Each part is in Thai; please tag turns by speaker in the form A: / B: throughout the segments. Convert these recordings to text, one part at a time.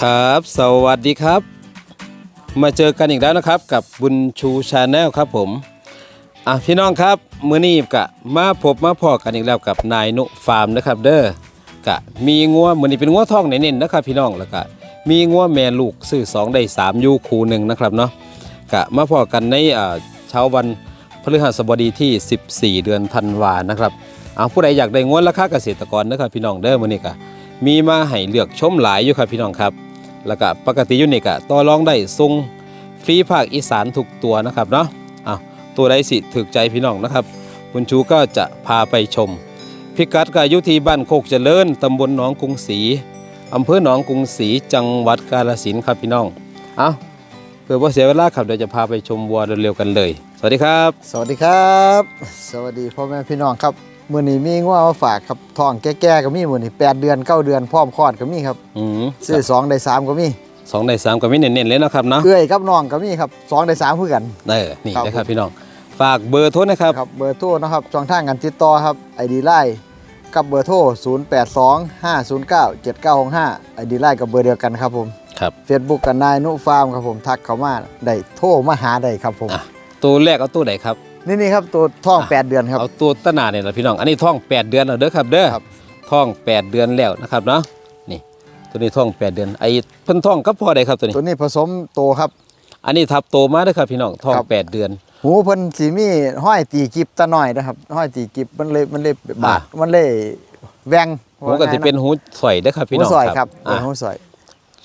A: ครับ สวัสดีครับ มาเจอกันอีกแล้วนะครับกับบุญชูชาแนลครับผมอะพี่น้องครับมื้อนี้กะมาพบมาพอกันอีกแล้วกับนายนุฟาร์มนะครับ เด้อกะมีงัวมื้อนี้เป็นงัวทองเน้นๆนะครับ พี่น้องแล้วก็มีงัวแม่ลูกซื้อสองได้สามอยู่คู่หนึ่งนะครับเนาะกะมาพอกันในอ่าเช้าวันพฤหัสบดีที่ 14 เดือนธันวานะครับเอาผู้ใดอยากได้งัวราคาเกษตรกรนะครับพี่น้องเด้อมื้อนี้กะมีมาให้เลือกชมหลายอยู่ครับพี่น้องครับ แล้วก็ปกติอยูนิกะต่อรองได้ทรงฟรีภาคอีสานทุกตัวนะครับเนาะอะตัวใดสิถึกใจพี่น้องนะครับคุณชูก็จะพาไปชม พิกัดก็อยู่ที่บ้านโคกเจริญตำบลหนองกรุงศรีอำเภอหนองกรุงศรีจังหวัดกาฬสินธุ์ครับพี่น้องเอาเพื่อว่าเสียเวลาครับเดี๋ยวจะพาไปชมวัวเร็วๆกันเลย สวัสดีครับ
B: สวัสดีครับ สวัสดีพ่อแม่พี่น้องครับ มื้อนี้มีงัวมาฝากครับท้องแก่ๆก็มีมื้อนี้8เดือน9เดือนพร้อมคลอดก็มีครับ
A: อืม
B: ซื้อ2ได้3ก็มี
A: สองในสามก็ไม่เน้นๆเลยนะครับเนาะ
B: เอื้อยกับน้องก็มีครับ2ได้3คือกัน
A: เออนี่
B: ครับ
A: นะครับพี่น้องฝากเบอร์โทรนะครับ
B: ครับเบอร์โทรนะครับช่องทางการติดต่อครับ ID ไลน์กับเบอร์โทร 0825097965 ID ไลน์กับเบอร์เดียวกันครับผม
A: ครับ
B: Facebook กันนายนุฟาร์มครับผมทักเข้ามาได้โทรมาหาได้ครับผม
A: อะตัวแรกเอาตัวไหนครับ
B: นี่นี่ครับตัวท้องแปดเดือนครับ
A: เอาตัวตะหนาเนี่ยแหละพี่น้อง อันนี้ท้อง8เดือนแล้วเด้อครับ เด้อ
B: ครับ
A: ท้อง8เดือนแล้วนะครับเนาะนี่ตัวนี้ท้อง8เดือนไอ้เพิ่นท้องกับพ่อใดครับตัวนี้
B: ตัวนี้ผสมโตครับ
A: อันนี้ทับโตมาเด้อครับพี่น้องท้อง
B: ครับ
A: 8เดือน
B: หูเพิ่นสีมีห้อยตีกิบตะหน่อยนะครับห้อยตีกิบมันเลยมันเลยบาดมันเลยแหวง
A: หูก็สิเป็นหูสอยเด้อครับพี่
B: หู
A: น้อง
B: ซอย
A: ค
B: ค
A: รั
B: รั
A: บบอะ
B: หูซอย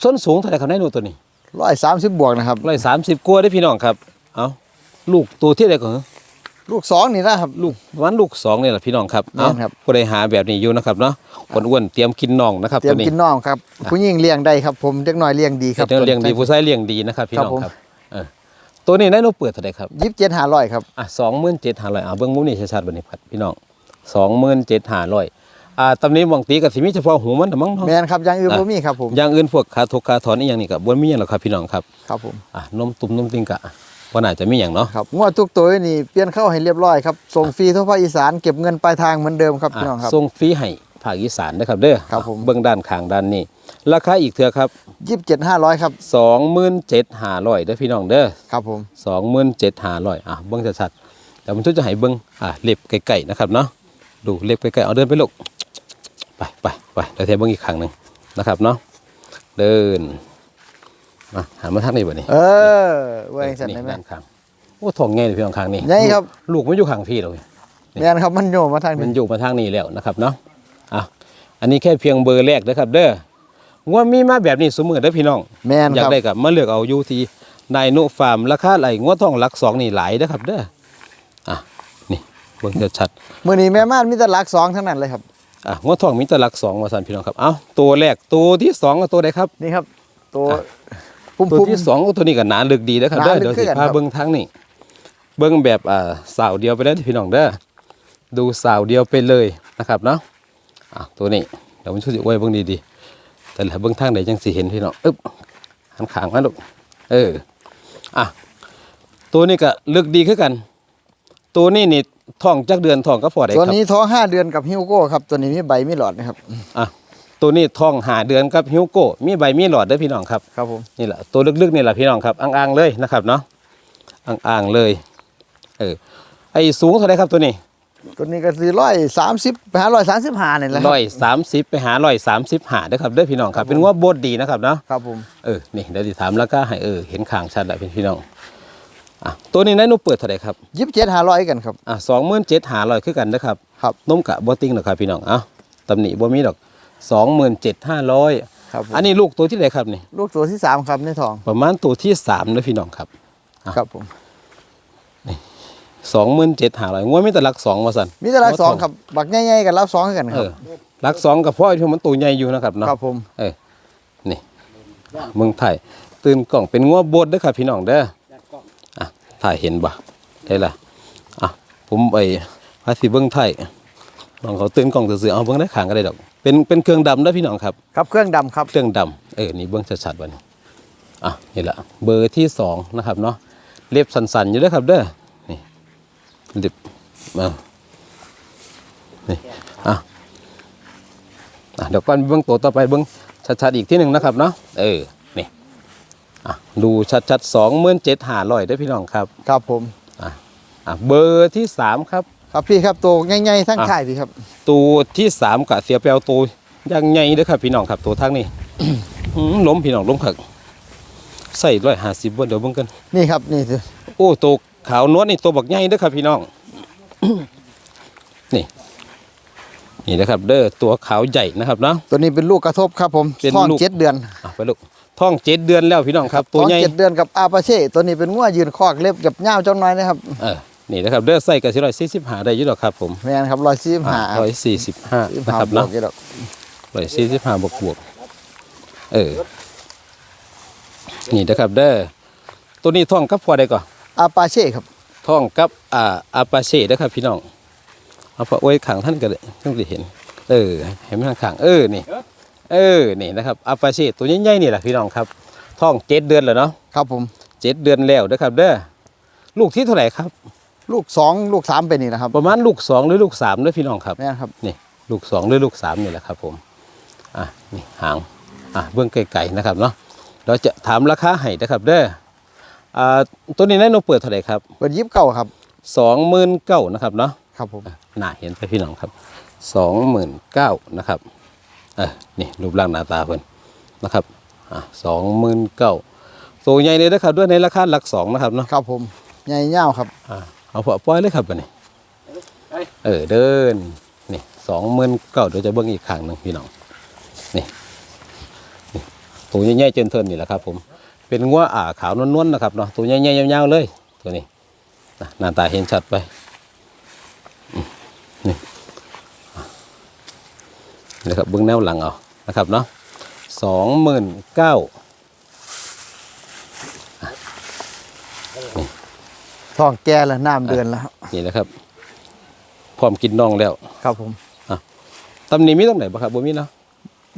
A: ส้นสูงเท่าไหร่ครับในหนูตัวนี้
B: ร้อยสามสิบบวกนะครับ
A: 130กว่าเด้อพี่น้องครับ เอาลูกตัวที่ใดก่อนเหรอ
B: ลูกสองนี่นะครับ
A: ลูกวันลูกสองนี่แหละพี่น้องครับ
B: แม่
A: เอา
B: นครับ
A: ผู้ใดหาแบบนี้อยู่นะครับเนาะอ้วนๆเตรียมกินน่องนะครับ
B: เตรีย
A: ตั
B: ม
A: วนี้
B: กินน้องครับผู้หญิงเลี้ยงได้ครับ ผมเด็กน้อยเลี้ยงดีครับ
A: เดี๋ยวเลี้ยงดีผู้ชายเลี้ยงดีนะครับพี่น้อง
B: ครับผม
A: ครับเออตัวนี้ในหนูเปิดเท่าไหร่ครับ
B: ยิบเจ็ดห้าร้อยครับ
A: อะสองหมื่นเจ็ดห้าร้อยอะเบิ้งมุมนี่ชัดๆบันนี้พัดพี่น้องสองหมื่นเจ็ดห้าร้อยอ่าตำนี้บางตีกับสิมีเฉพาะหูมันน่ะมั้งเนาะ
B: แมนครับอยังอื่น
A: อะ
B: บ่มีครับผม
A: อย่างอื่นพวกขาทกขาถอนอีอย่างนี้กับบนมีอย่างหรอกครับพี่น้องครับ
B: ครับผม
A: อะนมตุ่มนมติงกะ ว่าน่าจะมีอย่างเนาะ
B: ครับงวดทุกตัวนี่เปลี่ยนเข้าให้เรียบร้อยครับส่งฟรีทั่วภาคอีสานเก็บเงินปลายทางเหมือนเดิมครับ
A: อะ
B: พี่น้องครับ
A: ส่งฟรีให้ภาคอีสานนะครับเด้อ
B: ครับผม
A: เบื้องด้านข้างด้านนี้ราคาอีกเถื่อครับ
B: ยิบเจ็ดห้าร้อยครับ
A: สองหมื่นเจ็ดห้าร้อยเด้อพี่น้องเด้อ
B: ครับผม
A: สองหมื่นเจ็ดห้าร้อยอะเบิ้งชัดๆเดี๋ยวมันจะให้เบิ้งอะเล็บไก่ๆนะครับเนาะดูเล็บไก่ๆเอาเดินไปลูกไปไปไปเดี๋ยวเทเบิ้งอีกครั้งหนึ่งนะครับเนาะเดิน มาหันมาทางนี้บ่นี่
B: เออเว้ยสันได้ไหม
A: ด้านข้างโอ้ท้องใหญ่เลยพี่น้องข้างนี้
B: ใหญ่ครับ
A: ลูกมันอยู่ข้างพี่เลย
B: แมนครับมันโยมมาทาง
A: มัน
B: นี้
A: อยู่มาทางนี้แล้วนะครับเนาะอะอันนี้แค่เพียงเบอร์แรกนะครับ เด้อว่ามีมาแบบนี้สมมือเด้อพี่น้อง
B: แมน
A: อยา
B: ค
A: ก
B: รับ
A: ได้กับมาเลือกเอาอยู่ที่นายนุฟาร์มราคาไหลงวดทองหลักสองนี่หลายนะครับ เด้ออะนี่เบิ่งชัดๆ
B: มือนี้แม่ม่านมีแต่หลักสองทั้งนั้นเลยครับ
A: อะงวดทองมีแต่หลักสองมาสันพี่น้องครับเอ้าตัวแรกตัวที่สองกับตัวใดครับ
B: นี่ครับ ตัว
A: อะ
B: ปุ่ม
A: ตัว
B: ปุ่ม
A: ที่สองตัวนี้ก็หนาลึกดีนะครับ
B: ห
A: เด้อ
B: นาลึก
A: เดี๋ยวสิ
B: คือกัน
A: พา
B: ครับ
A: เบิ้งทั้งนี่เบิ้งแบบอ่าสาวเดียวไปได้อพี่น้องเด้อดูสาวเดียวไปเลยนะครับเนาะอะตัวนี้เดี๋ยวมันช่วยสิไว้เบิ้งดีๆแต่ละเบิ้งทางไหนจังสิเห็นพี่น้องอึ๊บหันขางมาลูกเอออะตัวนี้ก็ลึกดีคือกัน ตัวนี้นี่ท้องจักเดือนท้องก็พอได้ค
B: ตัว
A: รับ
B: นี้ท้องห้าเดือนกับฮิวโก้ครับตัวนี้มีใบมีหลอดนะครับ
A: อะ ตัวนี้ท้องหาเดือนกับฮิวโก้มีใบมีหลอดเด้อพี่น้องครับ
B: ครับผม
A: นี่แหละตัวลึกๆนี่แหละพี่น้องครับอ่างๆเลยนะครับเนาะอ่างๆเลยเออไอ้สูงเท่าไหรครับตัวนี้
B: ตัวนี้ก็คือร้อยสามสิบหาร้อยสามสิบห้าเนี่ยแหละครั
A: ร้อยสามสิบไปหาร้อยสามสิบหาเด้อครับเด้อพี่น้องครับ เป็นว่าโบดดีนะครับเนาะ
B: ครับผม
A: เออนี่เดี๋ยวติถามแล้วก็ให้เออเห็นข่างชัดแล้วพี่น้องอะตัวนี้นายหนุเปิดเท่าไหรครับ
B: ยิบเจ็ดหาร้อยกันครับ
A: อะสองหมื่นเจ็ดหาร้อยคือกันนะครับ
B: ครับ
A: นมกะบอติ้งหรอกครับพี่น้องเอ้าตำหนิบ่มีดอก สองหมื่นเจ็ดห้าร้อย
B: ครับผม
A: อันนี้ลูกตัวที่ไหนครับนี่
B: ลูกตัวที่สามครับในทอง
A: ประมาณตัวที่สามนะพี่น้องครับอะ
B: ครับผม
A: สองหมื่นเจ็ดหาร้อยงวดมีแต่หลักสองมาสั่น
B: มีแต่หลักสองครับบักใหญ่ๆกับรับสองกันค
A: เอ
B: รับ
A: อหลักสองกับพ่อที่มันตัวใหญ่อยู่นะครับเนาะ
B: ครับผม
A: เออ นี่ เมืองไทย ตื่นกล่องเป็นงัวบดเด้อครับพี่น้องเด้ออะถ่ายเห็นบ่ได้ละอะ ผมไปพาสิเบิ้งไทยน้องเขาตื่นกล่องซื่อๆเอาเบิ้งได้ขางก็ได้ดอก เป็นเป็นเครื่องดำเด้อพี่น้องครับ
B: ครับเครื่องดำครับ
A: เครื่องดำเออนี่เบื้องชัดๆวันนี้อะนี่แหละเบอร์ที่สองนะครับเนาะเล็บสันๆอยู่เด้วยครับเด้อนี่เล็บมานี่อะอะเดี๋ยวก่อนเบื้องตัวต่อไปเบื้องชัดๆอีกที่หนึ่งนะครับเนาะเออนี่อะดูชัดๆสองหมื่นเจ็ดห้าร้อยได้อพี่น้องครับ
B: ครับผม
A: อะเบอร์ที่สามครับ
B: ครับพี่ครับตัวง่ายๆทั้ง
A: อะ
B: ข่ายพี่ครับ
A: ตัวที่สามกับเสียเปลวตัวยังไงเด้อครับพี่น้องครับตัวทั้งนี้อืมล้มพี่น้องล้มขักใส่ร้อยห้าสิบวันเดี๋ยวเบิ่งกัน
B: นี่ครับนี่สิ
A: โอ้ตัวขาวนวลนี่ตัวบักใหญ่เด้อครับพี่น้อง นี่นี่นะครับเด้อตัวขาวใหญ่นะครับเนาะ
B: ตัวนี้เป็นลูกกระทบครับผม
A: เป็น
B: ท้อง
A: ลูก
B: เจ็ดเดือน
A: อะไปลูกท้องเจ็ดเดือนแล้วพี่น้องครับ ตัว
B: ท้อง
A: ใหญ่
B: เจ็ดเดือนกับอาปาเช่ตัวนี้เป็นงัวยืนคอกเล็บกับเง่าวเจ้าน้อยนะครับ
A: เออ นี่นะครับเด้อใส่กับสิร้อยสี่สิบห้าได้อยี่หรอกครับผม
B: แม่นครับร้อยสี่ห้า
A: ร้อยสี่สิบห้า
B: สิบ
A: นะ
B: ห้า
A: ครับ
B: บว
A: เนาะ
B: กกี่ดอก
A: ร้อยสี่สิบห้าบวกบวกเออนี่นะครับเด้อตัวนี้ท้องกับพอได้ก่อน
B: อาปาเช่ครับ
A: ท่องกับอ่าอาปาเช่นะครับพี่น้องเอาพระโอ้ยขังท่านก็ได้ท่านจะเห็น เออ เห็นไหมขังๆเออนี่ เออนี่นะครับอาปาเช่ตัวใหญ่ๆนี่แหละพี่น้องครับท่องเจ็ดเดือนแล้วเนาะ
B: ครับผม
A: เจ็ดเดือนแล้วนะครับเด้อลูกที่เท่าไหร่ครับ
B: ลูกสองลูกสามเป็นนี่นะครับ
A: ประมาณลูกสองหรือลูกสามเด้อพี่น้องครับ
B: แม่นครับ
A: นี่ลูกสองหรือลูกสามนี่แหละครับผมอะนี่หางอะเบื้องไกลๆนะครับเนาะเราจะถามราคาให้นะครับเด้ออ่าตัวนี้นายโนเปิดเท่าไหร่ครับ
B: เปิดยิบเก่าครับ
A: สองหมื่นเก้านะครับเนาะ
B: ครับผม
A: น่าเห็นไปพี่น้องครับสองหมื่นเก้านะครับเออนี่รูปร่างหน้าตาเพิ่นนะครับอะสองหมื่นเก้าตัวใหญ่เลยนะครับด้วยในราคาหลักสองนะครับเนาะ
B: ครับผมใหญ่เง่าวครับ
A: อะ เอาพอปล่อยเลยครับอันนี้เออเดินนี่สองหมื่นเก้าเดี๋ยวจะเบิ้งอีกครั้งหนึ่งพี่น้องนี่นี่ตัวใหญ่ๆเจนเทินนี่แหละครับ ผม เป็นงัวอ่าขาวนวลๆนะครับเนาะตัวใหญ่ๆยาวๆเลย ตัวนี้นะหน้าตาเห็นชัดไปนะครับเบื้องแนวหลังเอานะครับเนาะสองหมื่นเก้า
B: ท้องแก่แล้วน้ำเดือนแล้ว
A: นี่นะครับ พร้อมกินน่องแล้ว
B: ครับผม
A: ตำหนิมีตรงไหนบ้างครับบ่มีเนาะ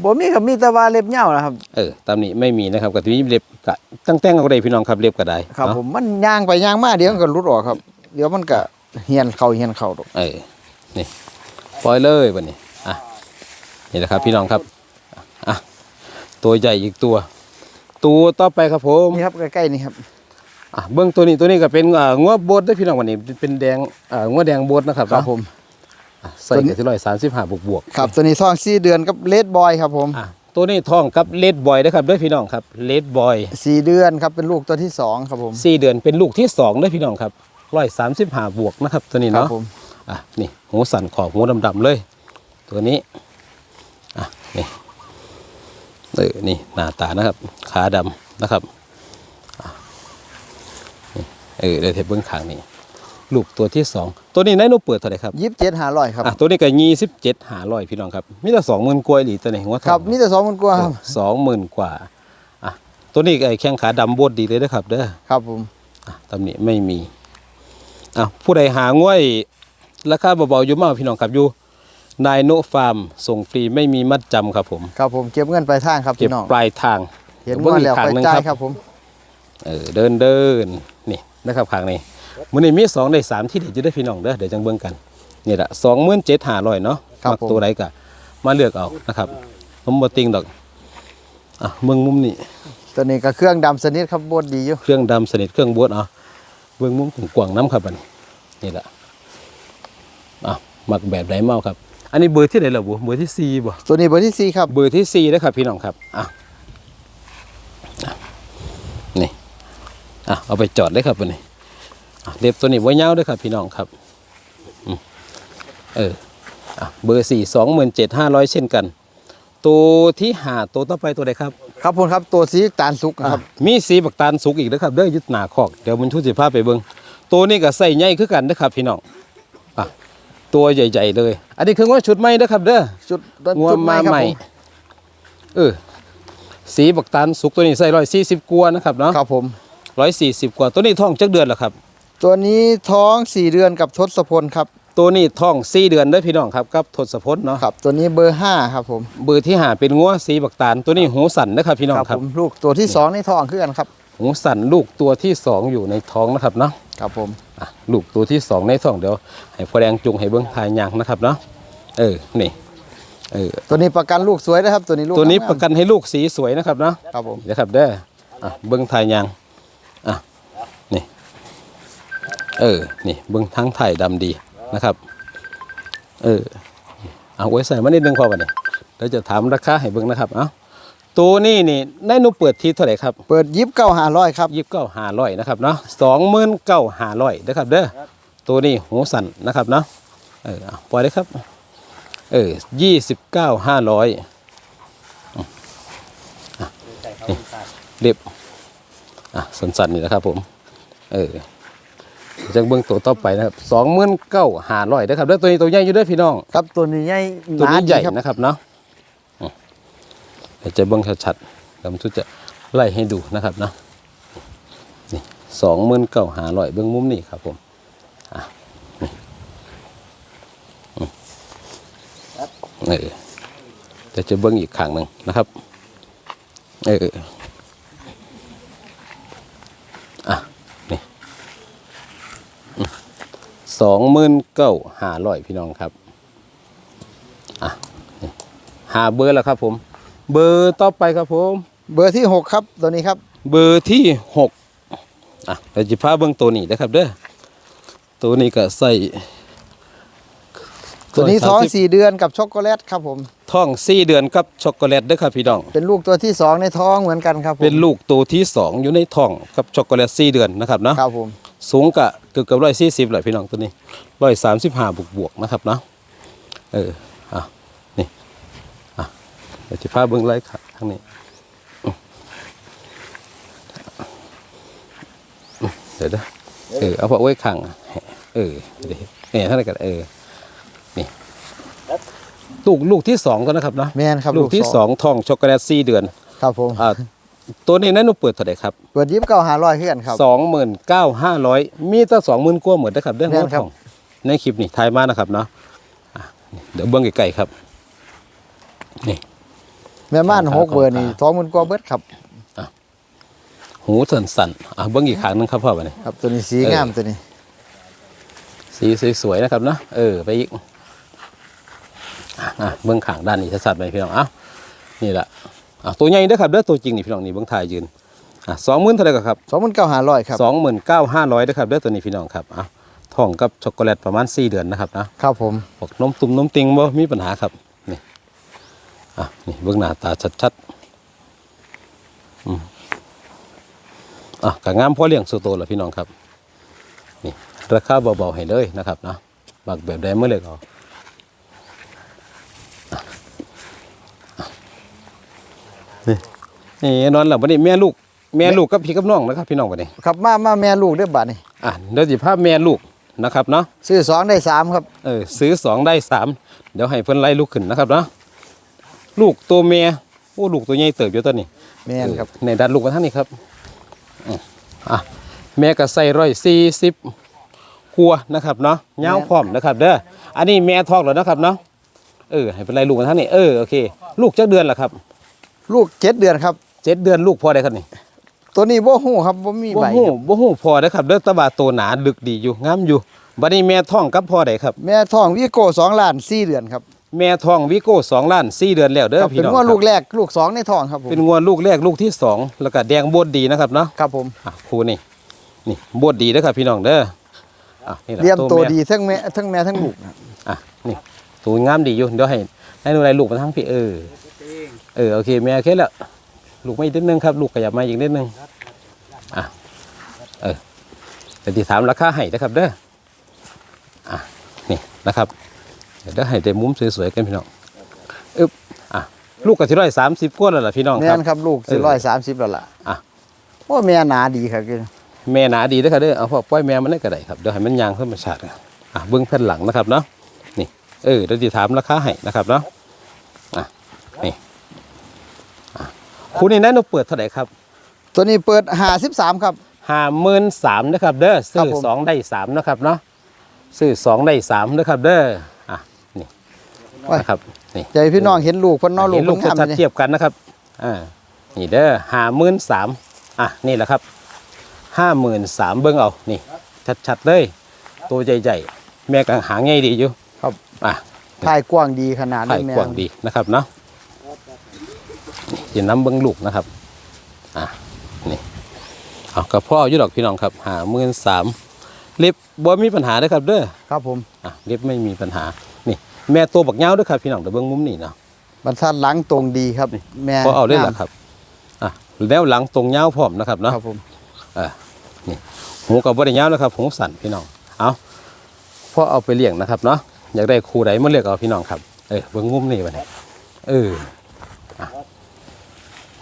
B: บ่มีครับมีแต่ว่าเล็บเง่าวนะครับ
A: เออตำหนิไม่มีนะครับกับที่มีเล็บกะตั้งแต่งเอาได้พี่น้องครับเล็บก็ได้
B: ครับ
A: เนาะ
B: ผมมันย่างไปย่างมาเดี๋ยวมันก็รุดออกครับ เดี๋ยวมันก็เหียนเข่าเหียนเข่าดอก
A: เออนี่ปล่อยเลยวันนี้อะนี่แหละครับ พี่น้องครับอะตัวใหญ่อีกตัว ตัวต่อไปครับผม
B: นี่ครับใกล้ๆนี่ครับ
A: อะเบื้องตัวนี้ตัวนี้ก็เป็นอ่างัวโบดได้อพี่น้องวันนี้เป็นแดงอ่างัวแดงโบดนะครับ
B: ครับ
A: เนาะ
B: ผม
A: อะใส่กันที่ร้อยสามสิบห้าบวกบวกๆ
B: ครับตัวนี้ท้องสี่เดือนกับเลดบอยครับผม
A: อะตัวนี้ท้องกับเลดบอยนะครับเด้วยพี่น้องครับเลดบอย
B: สี่เดือนครับเป็นลูกตัวที่สองครับผม
A: สี่เดือนเป็นลูกที่สองเด้วยพี่น้องครับร้อยสามสิบห้าบวกนะครับตัวนี้
B: ครับ
A: เนาะ
B: ผม
A: อะนี่หูสันขอบหูดำๆเลย ตัวนี้อะนี่เออนี่หน้าตานะครับ ขาดำนะครับอะนี่เออเดี๋ยวเทปเบื้องขางนี่ลูกตัวที่สองตัวนี้นายหนูเปิดเท่าไหร่ครับ
B: ยิบเจ็ดหาร้อยครับ
A: อะตัวนี้ก็ยี่สิบเจ็ดหาร้อยพี่น้องครับมีแต่สองหมื่นกว่าอีหลีตัวนี้หัวทอง
B: ครับมีแต่สองมันกว่าครับ
A: สองหมื่นกว่าอะตัวนี้ไอ้แข้งขาดำบดดีเลยนะครับเด้อ
B: ครับผม
A: อะตำหนิไม่มีอะผู้ใดหาง่วยราคาเบาๆอยู่มากพี่น้องครับอยู่นายโนฟาร์ม ส่งฟรีไม่มีมัดจำครับผม
B: ครับผมเก็บเงินไปลายทางครับ
A: เก็บ
B: พี่น้อง
A: ปลายทาง
B: เห็น
A: บิ่ง
B: ว่า
A: อีก
B: แล้ว
A: ข้าง
B: ไป
A: หนึ่ง
B: จ่าย
A: ครับ
B: ครับผม
A: เออเดินเดินนี่ นะครับข้างนี้มื้อนี้มีสองได้สามที่เด็ดจะได้พี่น้องเด้อเดี๋ยวจังเบิ่งกันนี่แหละสองหมื่นเจ็ดหาร้อยเนาะ
B: ครับ
A: มัก
B: ผม
A: ตัวใดกะมาเลือกเอานะครับผมบ่ติงดอกอะเมืองมุมนี้
B: ตัวนี้ก็เครื่องดำสนิทครับบดดีอยู่
A: เครื่องดำสนิทเครื่องบวชเอาเบื้องมุมกว้างๆน้ำครับอันนี้นี่แหละอะหมักแบบไหนเมาครับ อันนี้เบอร์ที่ไหนล่ะบัวเบอร์ที่สี่บ่
B: ตัวนี้เบอร์ที่สี่ครับ
A: เบอร์ที่สี่นะครับพี่น้องครับอะอะ อะเอาไปจอดเลยครับอันนี้อะเล็บตัวนี้ไว้ยาวด้วยครับ พี่น้องครับอืมเอออะเบอร์สี่สองหมื่นเจ็ดห้าร้อยเช่นกัน ตัวที่หาตัวต่อไปตัวใดครับ
B: ครับผมครับตัวสีตาลสุกนะครับ
A: มีสีบักตาลสุกอีกนะครับเด้อยึดหนาคอกเดี๋ยวมันชุดสิภาพไปเบิ่งตัวนี้ก็ใส่ใหญ่คือกันนะครับ พี่น้องอะตัวใหญ่ ๆ เลย อันนี้คือว่าชุดใหม่นะครับ เด้อ
B: จุด
A: งัว
B: จุด
A: มา
B: ครับ
A: ใหม่
B: ผ
A: เออสีบักตาลสุกตัวนี้ใส่ร้อยสี่สิบกว่านะครับเนาะ
B: ครับผม
A: ร้อยสี่สิบกว่าตัวนี้ท้องจักเดือนแล้วครับ
B: ตัวนี้ท้องสี่เดือนกับทศพลครับ
A: ตัวนี้ท้องสี่เดือนเด้อพี่น้องครับกับทศพลเนาะ
B: ครับ ตัวนี้เบอร์ห้าครับผม
A: เบอร์ที่หาเป็นงัวสีบักตาลตัวนี้หูสันนะครับพี่น้องครับ
B: ผมลูกตัวที่สองนี่ท้องคือกันครับ
A: หูสันลูกตัวที่สองอยู่ในท้องนะครับเนาะ
B: ครับผม
A: อะลูกตัวที่สองในท้องเดี๋ยวให้พ่อแดงจุงให้เบิ้งทายยางนะครับเนาะเออนี่เออ
B: ตัวนี้ประกันลูกสวยนะครับ ตัวนี้ลูก
A: ตัวนี้
B: งามๆ
A: ประกันให้ลูกสีสวยนะครับเนาะ
B: ครับผม
A: เดี๋ยวครับเด้ออะเบิ้งถ่ายยางอะนี่ เออ นี่เบิ้งทั้งถ่ายดำดีนะครับ เออ เอาไว้ใส่มานิดนึงพอป่ะเนี่ยเราจะถามราคาให้เบิ้งนะครับ เอ้าตัวนี้นี่ในหนูเปิดทีเท่าไหร่ครับ
B: เปิดยิบเก้าหาร้อยครับ
A: ยี่สิบเก้าห้าร้อยนะครับเนาะสองหมื่นเก้าห้าร้อยนะครับ เด้อ ตัวนี้หูสั่นนะครับเนาะ เออเอาปล่อยเลยครับ เออยี่สิบเก้าห้าร้อยเรียบอะสันๆนี่นะครับผม เออ จังเบื้องตัวต่อไปนะครับสองหมื่นเก้าห้าร้อยนะครับเด้อตัวนี้ตัวใหญ่อยู่เด้อพี่น้อง
B: ครับตัวนี้ใหญ่
A: ตัวนี้า
B: ดี
A: ใหญ่
B: ครับ
A: นะครับเนาะอืมเดี๋ยวจะเบิ้งชัดๆแล้วมันจะไล่ให้ดูนะครับเนาะนี่สองหมื่นเก้าหาร้อยเบิ้งมุมนี่ครับผมอะนี่อืมเออเดี๋ยวจะเบิ้งอีกข้างหนึ่งนะครับ เอออะนี่ สองหมื่นเก้าหาร้อยพี่น้องครับหาเบอร์แล้วครับผม เบอร์ต่อไปครับผม
B: เบอร์ที่หกครับตัวนี้ครับ
A: เบอร์ที่หกอะเราจะพาเบิ้งตัวนี้นะครับเด้อตัวนี้ก็ใส่
B: ตัวนี้ท้อง
A: 130
B: สี่เดือนกับช็อกโกแลตครับผม
A: ท้องสี่เดือนกับช็อกโกแลตเด้อครับพี่น้อง
B: เป็นลูกตัวที่สองในท้องเหมือนกันครับผม
A: เป็นลูกตัวที่สองอยู่ในท้องกับช็อกโกแลตสี่เดือนนะครับเนาะ
B: ครับผม
A: สูงกะเกือบกับร้อยสี่สิบเลยพี่น้องตัวนี้ร้อยสามสิบห้าบวกบวกๆนะครับเนาะเอออะนี่อะเดี๋ยวจะพาเบิ้งไล่ขาข้างนี้อืมอืมเดี๋ยวนะเออเอาพอไว้ข้างอะเออเดี๋ยวเนี่ยท่านนกันเออนี่ลูกลูกที่สองก็นะครับเนาะ
B: แมนครับ
A: ลูกที่สองทองช็อกโกแลตสี่เดือน
B: ครับผม
A: อ่า ตัวนี้นั่นหนูเปิดเท่าไหร่ครับ
B: เปิดยิบเก้าหาร้อยเพื่อนครับ
A: สองหมื่นเก้าห้าร้อยมีตั้งสองหมื่นกว่าหมดนะครับเรื่อง
B: แม่
A: หัวน
B: ครั
A: ท
B: บ
A: องในคลิปนี่ทายมานะครับเนาะอะเดี๋ยวเบิ้งไกลๆครับ นี่
B: แม่ม่าน
A: ของ
B: หก
A: ของ
B: เบอร์นี่
A: ตา
B: ท้องมันกว่าเบิดครับ
A: หูสั่นๆอะเบิ้งอีกครั้งหนึงครับพ่อไปนี่
B: ครับ ตัวนี้สี
A: เออ
B: งามตัวนี้
A: สีสวยๆนะครับเนาะเออไปอีกอะอะเบิ้งขางด้านนี้ชัดๆไปพี่น้องเอ้านี่แหละ อะตัวใหญ่เด้อครับเด้อตัวจริงนี่พี่น้องนี่เบิ้งถ่ายยืนอะสองหมื่นเท่าไหร่ก็ครับ
B: สองมันเก้าหาร้อยครับ
A: สองหมื่นเก้าห้าร้อยนะครับเด้อตัวนี้พี่น้องครับอะทองกับช็อกโกแลตประมาณสี่เดือนนะครับนะ
B: ครับผม
A: บอกนมตุ่มนมติงบ่มีปัญหาครับนี่อะนี่เบื้องหน้าตาชัดๆอืมอะกะงามพอเลี้ยงสุโตแล้วพี่น้องครับ นี่ราคาเบาๆให้เลยนะครับนะบักแบบใดเมื่อเลยก็เอาอะอะ นี่นี่นอนหลับวันนี้แม่ลูก แม่ลูกกับพี่กับน้องนะครับพี่น้องวันนี้
B: ครับมามาแม่ลูกเด้อบัดนี่
A: อะเดี๋ยวสิภาพแม่ลูกนะครับเนาะ
B: ซื้อสองได้สามครับ
A: เออซื้อสองได้สามเดี๋ยวให้เพิ่นไล่ลูกขึ้นนะครับเนาะลูกตัวเมียโอ้ลูกตัวใหญ่เติบอยู่ตัวนี้
B: แม่นครับ
A: เออในดันลูกมาทั้งนี้ครับอืมอะแม่ก็ใส่ร้อยสี่สิบกัวนะครับเนาะเงาวพร้อมนะครับเด้ออันนี้แม่ทองแล้วนะครับเนาะเออให้เป็นไรลูกมาทั้งนี้เออโอเค ลูกจักเดือนละครับ
B: ลูกเจ็ดเดือนครับ
A: เจ็ดเดือนลูกพอได้ครับนี่
B: ตัวนี้บ่หู้ครับบ่มี
A: บ่
B: ใบ
A: ฮู้
B: ครับ
A: บ่ฮู้พอได้ครับเด้อแตะบาโตหนาดึกดีอยู่งามอยู่บัดนี้แม่ท้องกับพ่อได้ครับ
B: แม่ท้องวีโก้สองล้านสี่เดือนครับ
A: แม่ทองวิโก้สองล้านสี่เดือนแล้วเด้อ
B: ครับ
A: พี่
B: เป็น
A: น้อง
B: ว่า
A: ครับ
B: ลูกแรกลูกสองในท้องครับผม
A: เป็นงวลูกแรกลูกที่สองแล้วก็แดงบดดีนะครับเนาะ
B: ครับผม
A: อะครูนี่นี่บดดีเด้อครับพี่น้องเด้ออะนี่แหละ
B: เลี้ยงตัว
A: แม่
B: ดีทั้งแม่ทั้งแม่ทั้งลูกนะ
A: อะนี่ตัวงามดีอยู่เดี๋ยวให้ให้ดูอะไรลูกมาทั้งพี่เออ เออโอเคแม่โอเคแล้วลูกไม่นิดนึงครับ ลูกขยับมาอีกนิดนึงอะเออแต่ที่ถามราคาให้นะครับเด้ออะนี่นะครับเดี๋ยวได้ให้ได้มุมสวยๆกันพี่น้องอึ๊บอะลูกกับที่ร้อยสามสิบกว่าแล้วล่ะพี่น้อง
B: แม่
A: ครับ
B: นครับลูก
A: เอ
B: สิ
A: อ
B: ร้อยสามสิบแล้วล่ะ
A: อะ
B: โอ้แม่หนาดีครับกิน
A: แม่หนาดีนะครับเด้อเอาพอปล่อยแม่มันได้ก็ได้ครับเดี๋ยวให้มันยางขึ้นมาชาติกันอะเบื้องแผ่นหลังนะครับเนาะนี่เออเดี๋ยวจะถามราคาให้นะครับเนาะอะนี่อะ คุณนี่นั่นเราเปิดเท่าไหร่ครับ
B: ตัวนี้เปิดหาสิบสามครับ
A: ห้าหมื่นสามนะครับ เด้อ
B: ครั
A: ซื้
B: บ
A: อ
B: ผม
A: สองได้สามนะครับเนาะซื้อสองได้สามนะครับเด้ออะนี่นะครับนี่
B: ใจพี่น้องเห็นลูกเพิ่นเนอลูก
A: เห็นลูก
B: เพิ่นงาม
A: ชัด
B: เลย
A: ๆเทียบกันนะครับ อ่า นี่เด้อห้าหมื่นสามอะ นี่แหละครับ ห้าหมื่นสามเบิ้งเอา นี่ ชัดๆเลย ตัวใหญ่ๆ แม่กังหางใหญ่ดีอยู่
B: ครับ
A: อะ
B: ถ่ายกว้างดีขนาด
A: ถ่าย
B: นี้แม่
A: กว้างดีนะครับเนาะ นี่น้ำเบิ้งลูกนะครับอะนี่เอากับพ่ออยุดอกพี่น้องครับหาหมื่นสามเล็บบ่มีปัญหาเด้อครับเด้อ
B: ครับผม
A: อะเล็บไม่มีปัญหานี่ แม่ตัวบักเงาเด้วยครับพี่น้องเดี๋ยวเบิ้งมุมนี่เนาะ
B: บรรทัดหลังตรงดีครับแม่
A: พอเอาได้หรอ
B: น้
A: ครับอะแล้วหลังตรงเงาพร้อมนะครับำเนาะ
B: ครับผม
A: หูกับบ่ได้เงานะครับหูสั่นพี่น้องเอาพ่อเอาไปเลี้ยงนะครับเนาะอยากได้ครูใดมาเลือกเอาพี่น้องครับเออเบิ้งมุมนี่ไปเนี่ยเอออะ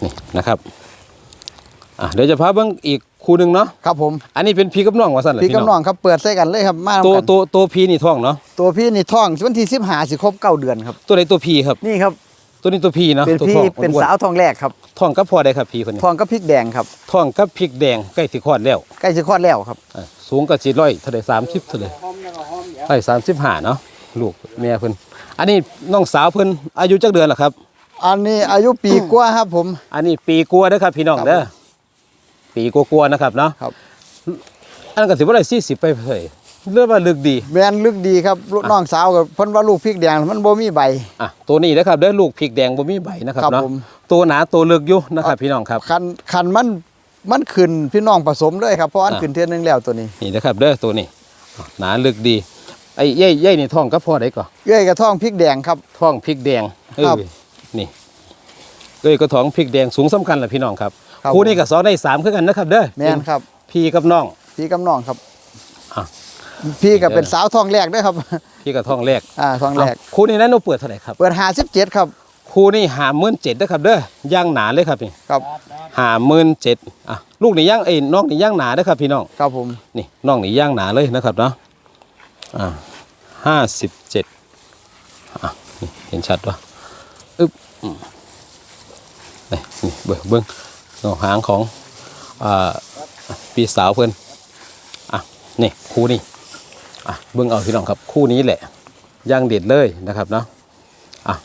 A: นี่นะครับอะเดี๋ยวจะพาเบิ้งอีกครูหนึ่งเนาะ
B: ครับผม
A: อันนี้เป็นพี่กับน้องว่าสั่นเหรอ
B: พี่
A: พี่
B: กับ
A: น้
B: น้
A: อ
B: องงครับเปิดใส่กันเลยครับมา
A: ตัว
B: กัน
A: ตัวตัวพี่นี่ท้องเนาะ
B: ตัวพี่นี่ท้องวันที่สิบหาสิครบเก้าเดือนครับ
A: ตัวใดตัวพี่ครับ
B: นี่ครับ
A: ตัวนี้ตัวพี่เนาะ
B: เป็น
A: ตัว
B: พี่
A: ท้อง
B: เป็น
A: อ้ว
B: สาวทองแรกครับ
A: ท้องกับพ่อได้ครับพี่คนนี้
B: ทองก็พริกแดงครับ
A: ท้องกับพริกแดงใกล้สิคลอดแล้ว
B: ใกล้จะคลอดแล้วครับ
A: อะสูงก็จีร้อยเท่าไดสามสิบเท่าไดไอ้สามสิบห้าเนาะลูกแม่เพิ่นอันนี้น้องสาวเพิ่นอายุจักเดือนละครับ
B: อันนี้อายุปีกว่าครับผม
A: อันนี้ปีกลัวาเด้อครับพี่น้อง
B: ครับ
A: เด้อปีกลัวาๆนะครับเนาะ
B: ครับ
A: อันนั้นก็ถือว่าได้สี่สิบไปเผยเรื่องว่าลึกดี
B: แบรนด์ลึกดีครับลูกน้องสาวกับเพิ่นว่าลูกพริกแดงมันบ่มีใบ
A: อะตัวนี้นะครับเด้อลูกพริกแดงบ่มีใบนะครับ
B: ครับ
A: เนาะ
B: ผม
A: ตัวหนาตัวลึกอยู่นะครับพี่น้องครับ
B: คันคันมันมันขึ้นพี่น้องผสมเลยครับเพราะอัน
A: อะ
B: ขึ้นเทื่อนึงแล้วตัวนี้
A: นี่นะครับเด้อตัวนี้อะหนาลึกดีไอ้เย่เย่นี่ท้องก็พอได้ก่อน
B: เอ้ยกระท่องพริกแดงครับ
A: ท้องพริกแดงเอ
B: ครั
A: อบ นี่เอ้ยก็ท้องพริกแดงสูงสำคัญแหละพี่น้องครับ
B: ครับ
A: คู่นี้ก็สองได้สามคือกันนะครับ เด้อ
B: แม่นครับ
A: พี่กับน้อง
B: พี่กับน้องครับ
A: อะ
B: พี่ก็เป็นสาวทองแรกด้วยครับ
A: พี่กับท้องแรก
B: อ่าทองแรก
A: เอ้าคู่นี้นั้นเราเปิดเท่าไหร่ครับ
B: เปิดหาสิบเจ็ดครับ
A: คู่นี้หาหมื่นเจ็ดนะครับเด้อย่างหนาเลยครับนี่
B: ครับ
A: หาหมื่นเจ็ดอะลูกนี่ย่างเอ้ยน้องนี่ย่างหนาเด้อครับพี่น้อง
B: ครับผม
A: นี่น้องนี่ย่างหนาเลยนะครับเนาะอ่าห้าสิบเจ็ดอะนี่เห็นชัดวะอึ๊บอืม นี่นี่เบิ่งเบิ้งเงาหางของอ่าพี่สาวเพิ่นอะนี่คู่นี้อะเบิ้งเอาพี่น้องครับคู่นี้แหละย่างเด็ดเลยนะครับเนาะอะ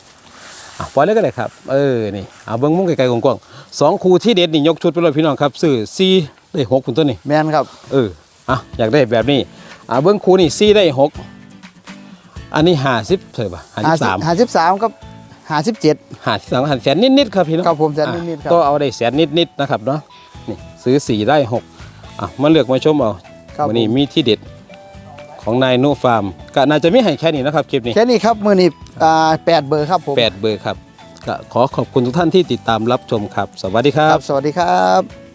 A: อะปล่อยเลยก็ได้ครับเออนี่เอาเบิ้งมุ้งไกลๆกว้างๆสองคู่ที่เด็ดนี่ยกชุดไปเลยพี่น้องครับซื้อซีได้หกคุณต้นนี่
B: แม่นครับ
A: เอออะอยากได้แบบนี้อ่าเบื้องคูนี่ซี่ได้หกอันนี้ห้าสิบเท่าไหร่ปะห้าสิบสาม
B: หาสิบสามครับ หาสิบเจ็ด
A: ห้าสิบสามหันแสนนิดๆครับพี่น้อง
B: ครับผมแสนนิดๆครับ
A: ก็เอาได้แสนนิดๆนะครับเนาะนี่ซื้อสี่ได้หกอะมาเลือกมาชมเอา
B: ครับ
A: วันนี้
B: ผม
A: มีที่เด็ดของนายนุฟาร์มก็น่าจะไม่ให้แค่นี้นะครับคลิปนี้
B: แค่นี้ครับมือนี้อ่าแปดเบอร์ครับผม
A: แปดเบอร์ครับก็ขอขอบคุณทุกท่านที่ติดตามรับชมครับ สวัสดีครั
B: ครับบสวัสดีครับ